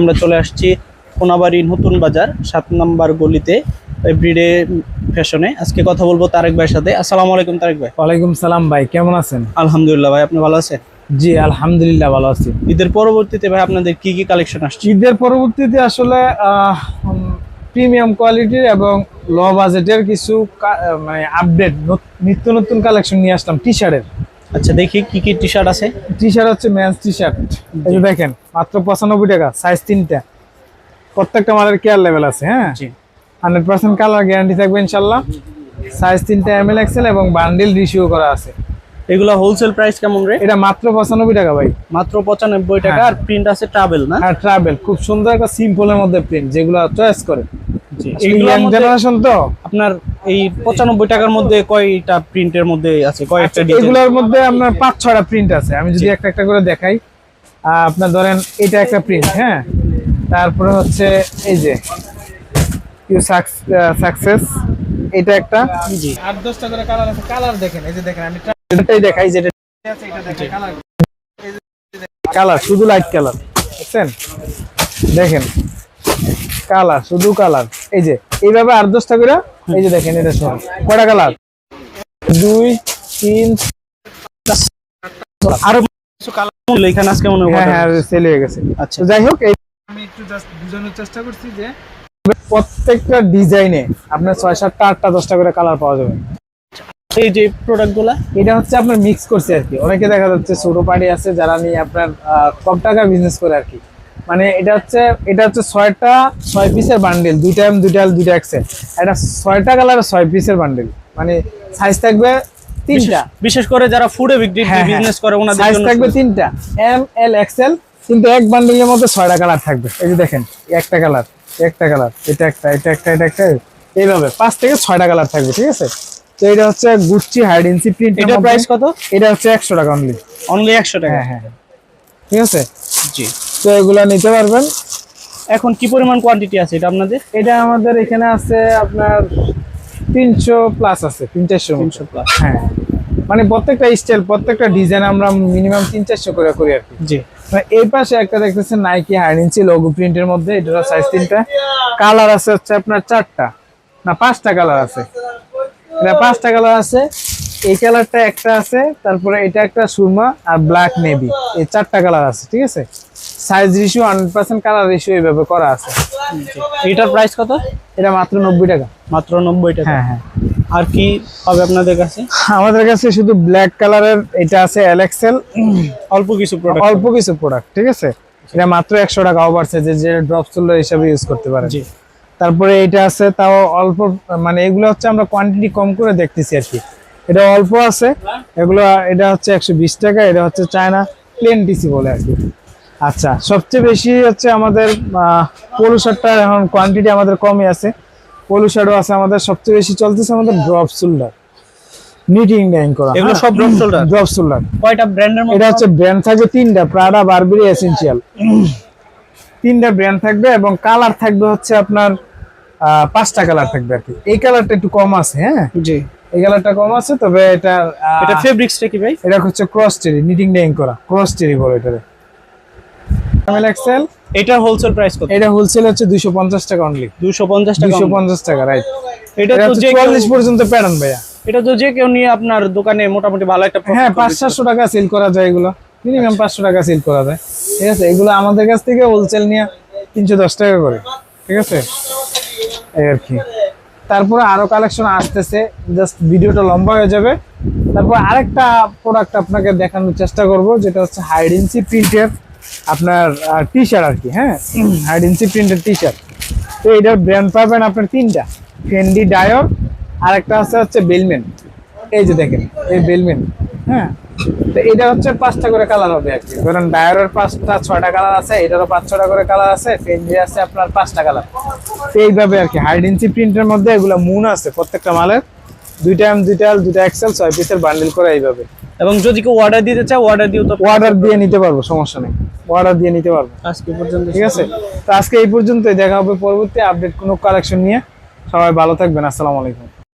আমরা চলে আসছি কোনাবাড়ি নতুন বাজার সাত নাম্বার গলিতে এভরিডে ফ্যাশনে আজকে কথা বলব তারেক ভাইয়ের সাথে। আসসালামু আলাইকুম তারেক ভাই। ওয়ালাইকুম সালাম ভাই কেমন আছেন? আলহামদুলিল্লাহ ভাই আপনি ভালো আছেন? জি আলহামদুলিল্লাহ ভালো আছি। ঈদের পরবর্তীতে ভাই আপনাদের কি কি কালেকশন আসছে? ঈদের পরবর্তীতে আসলে প্রিমিয়াম কোয়ালিটির এবং লো বাজেটের কিছু মানে আপডেট নিত্য নতুন কালেকশন নিয়ে আসলাম টি শার্টের আচ্ছা দেখি কি কি টি শার্ট আছে। টি শার্ট হচ্ছে মেন্স টি শার্ট এই দেখেন মাত্র পঁচানব্বই টাকা সাইজ তিনটা। প্রত্যেকটা মালের কেয়ার লেভেল আছে হ্যাঁ? হান্ড্রেড পার্সেন্ট কালার গ্যারান্টি থাকবে ইনশাল্লাহ। সাইজ তিনটা এম এল এক্সেল এবং বান্ডিল রিসিউ করা আছে। এগুলো হোলসেল প্রাইস কেমন রে? এটা মাত্র পঁচানব্বই টাকা ভাই। মাত্র পঁচানব্বই টাকা হ্যাঁ। আর প্রিন্ট আছে ট্রাভেল না? আর ট্রাভেল খুব সুন্দর একটা সিম্পলের মধ্যে প্রিন্ট যেগুলো চয়েস করে। জি। এগুলো জেনারেশন তো। আপনার এই পঁচানব্বই টাকার মধ্যে কয়টা প্রিন্টের মধ্যে আছে? কয়েকটা আচ্ছা, এগুলোর মধ্যে আপনার পাঁচ ছয়টা প্রিন্ট আছে। আমি যদি একটা একটা করে দেখাই আপনার ধরেন এটা একটা প্রিন্ট হ্যাঁ? তারপরে হচ্ছে এই যে ইউ সাকসেস এটা একটা। জি। আট দশটা করে কালার আছে কালার দেখেন এই যে দেখেন আমি এটাই দেখাই যেটা কালার শুধু লাইট কালার বুঝছেন? দেখেন কালার শুধু কালার। এই যে এইভাবে আট দশটা করে এই যে দেখেন এটা সব। কয়টা কালার? দুই তিন আরও কিছু কালার এখানে আজকে মনে হয় হ্যাঁ হ্যাঁ সেল হয়ে গেছে। আচ্ছা। যাই হোক এই আমি একটু জাস্ট বোঝানোর চেষ্টা করছি যে প্রত্যেকটা ডিজাইনে আপনার ছয় সাতটা আটটা দশটা করে কালার পাওয়া যাবে। এই যে প্রোডাক্টগুলা এটা হচ্ছে আপনার মিক্স করছে আর কি। অনেকে দেখা যাচ্ছে ছোট পার্টি আছে যারা নিয়ে আপনার আহ, কম টাকা বিজনেস করে আর কি। মানে এটা হচ্ছে এটা হচ্ছে ছয়টা ছয় পিসের বান্ডেল দুইটা এম দুইটা এল দুইটা এক্সেল এটা ছয়টা কালার ছয় পিসের বান্ডেল মানে সাইজ থাকবে তিনটা। বিশেষ করে যারা ফুডে বিক্রি হ্যাঁ, হ্যাঁ। বিজনেস করে ওনাদের সাইজ থাকবে তিনটা। এম এল এক্সেল কিন্তু এক বান্ডেলের মধ্যে ছয়টা কালার থাকবে। এই যে দেখেন একটা কালার একটা কালার এটা একটা এটা একটা এটা একটা। এইভাবে পাঁচ থেকে ছয়টা কালার থাকবে ঠিক আছে? তো এটা হচ্ছে গুচ্ছি হাইড ইঞ্চি প্রিন্ট এটার প্রাইস কত? এটা হচ্ছে একশো টাকা অনলি অনলি একশো টাকা। হ্যাঁ হ্যাঁ। ঠিক আছে? জি। তো এগুলা নিতে পারবেন। এখন কি পরিমাণ কোয়ান্টিটি আছে এটা আপনাদের? এটা আমাদের এখানে আছে আপনার তিনশো প্লাস আছে তিন চারশো তিনশো প্লাস হ্যাঁ। মানে প্রত্যেকটা স্টাইল প্রত্যেকটা ডিজাইন আমরা মিনিমাম তিন চারশো করে করি আর কি। জি। মানে এই পাশে একটা দেখতেছেন নাইকি হাইড ইঞ্চি লোগো প্রিন্টের মধ্যে এটার সাইজ তিনটা। কালার আছে হচ্ছে আপনার চারটা। না পাঁচটা কালার আছে। এটা পাঁচটা কালার আছে। এই কালারটা একটা আছে তারপরে এটা একটা সুরমা আর ব্ল্যাক নেভি এই চারটা কালার আছে ঠিক আছে? Size ratio hundred percent colour ratio এইভাবে করা আছে। এটার প্রাইস কত? এটা মাত্র নব্বই টাকা। মাত্র নব্বই টাকা? হ্যাঁ হ্যাঁ। আর কি হবে আপনাদের কাছে? আমাদের কাছে শুধু ব্ল্যাক কালারের এটা আছে এলএক্সেল অল্প কিছু প্রোডাক্ট অল্প কিছু প্রোডাক্ট ঠিক আছে? এটা মাত্র একশো টাকা ওভার যে যে ড্রপ সোলার হিসাবে ইউজ করতে পারেন। জি। তারপরে এটা আছে তাও অল্প মানে এগুলো হচ্ছে আমরা কোয়ান্টিটি কম করে দেখতেছি আর কি। এটা অল্প আছে এগুলো এটা হচ্ছে একশো বিশ টাকা এটা হচ্ছে চায়না প্লেন টিসি বলে আর কি। আচ্ছা সবচেয়ে বেশি হচ্ছে আমাদের পলু শার্টটা এখন কোয়ান্টিটি আমাদের কমই আছে। পলু শার্টও আছে আমাদের সবচেয়ে বেশি চলতেছে আমাদের ড্রপ শোল্ডার নিটিং ডাইং করা এগুলো সব drop shoulder? ড্রপ শোল্ডার কয়টা ব্র্যান্ডের মধ্যে? এটা হচ্ছে ব্র্যান্ড থাকবে তিনটা প্রাডা বারবেরি এসেনশিয়াল তিনটা ব্র্যান্ড থাকবে এবং কালার থাকবে হচ্ছে আপনার পাঁচটা কালার থাকবে আর কি। এই কালারটা একটু কম আছে হ্যাঁ? জি। এই কালারটা কম আছে তবে এটা এটা ফেব্রিক্সটা কি ভাই? এটা হচ্ছে ক্রস টেরি নিটিং ডাইং করা ক্রস টেরি বলে এটারে। এমএল এক্সেল এটার হোলসেল প্রাইস কত? এটা হোলসেল হচ্ছে দুইশো পঞ্চাশ টাকা অনলি টাকা টাকা রাইট এটা তো পর্যন্ত প্যাটার্ন ভাইয়া। এটা তো যে কেউ নিয়ে আপনার দোকানে মোটামুটি ভালো একটা হ্যাঁ করবে। পাঁচ সাতশো টাকা সেল করা যায় এগুলো। মিনিমাম পাঁচশো টাকা সেল করা যায়। ঠিক আছে এগুলো আমাদের কাছ থেকে হোলসেল নিয়ে তিনশো দশ টাকা করে। ঠিক আছে? এই আর কি। তারপরে আরও কালেকশন আসতেছে জাস্ট ভিডিওটা লম্বা হয়ে যাবে। তারপর আরেকটা প্রোডাক্ট আপনাকে দেখানোর চেষ্টা করব যেটা হচ্ছে হাইডেন্সি প্রিন্টের আপনার টি শার্ট আর কি হ্যাঁ? হাইডেন্সি প্রিন্টের টি শার্ট তো এটার ব্র্যান্ড পাবেন আপনার তিনটা। ফেন্ডি ডায়র আর একটা আছে হচ্ছে বেলমেন এই যে দেখেন এই বেলমেন হ্যাঁ? তো এটা হচ্ছে পাঁচটা করে কালার হবে আর কি। ধরেন ডায়ারের পাঁচটা ছয়টা কালার আছে এটারও পাঁচ ছটা করে কালার আছে ফেন্ডি আছে আপনার পাঁচটা কালার তো এইভাবে আর কি হাইড ইঞ্চি প্রিন্টের মধ্যে এগুলো মুন আছে প্রত্যেকটা মালের। দুইটা এম দুইটা এল দুইটা এক্সেল ছয় পিসের বান্ডেল করে এইভাবে। এবং যদি কেউ অর্ডার দিতে চায় অর্ডার দিও তো অর্ডার দিয়ে নিতে পারব সমস্যা নেই। অর্ডার দিয়ে নিতে পারব। আজকে পর্যন্ত ঠিক আছে? তো আজকে এই পর্যন্তই। দেখা হবে পরবর্তী আপডেট কোনো কালেকশন নিয়ে। সবাই ভালো থাকবেন। আসসালামু আলাইকুম।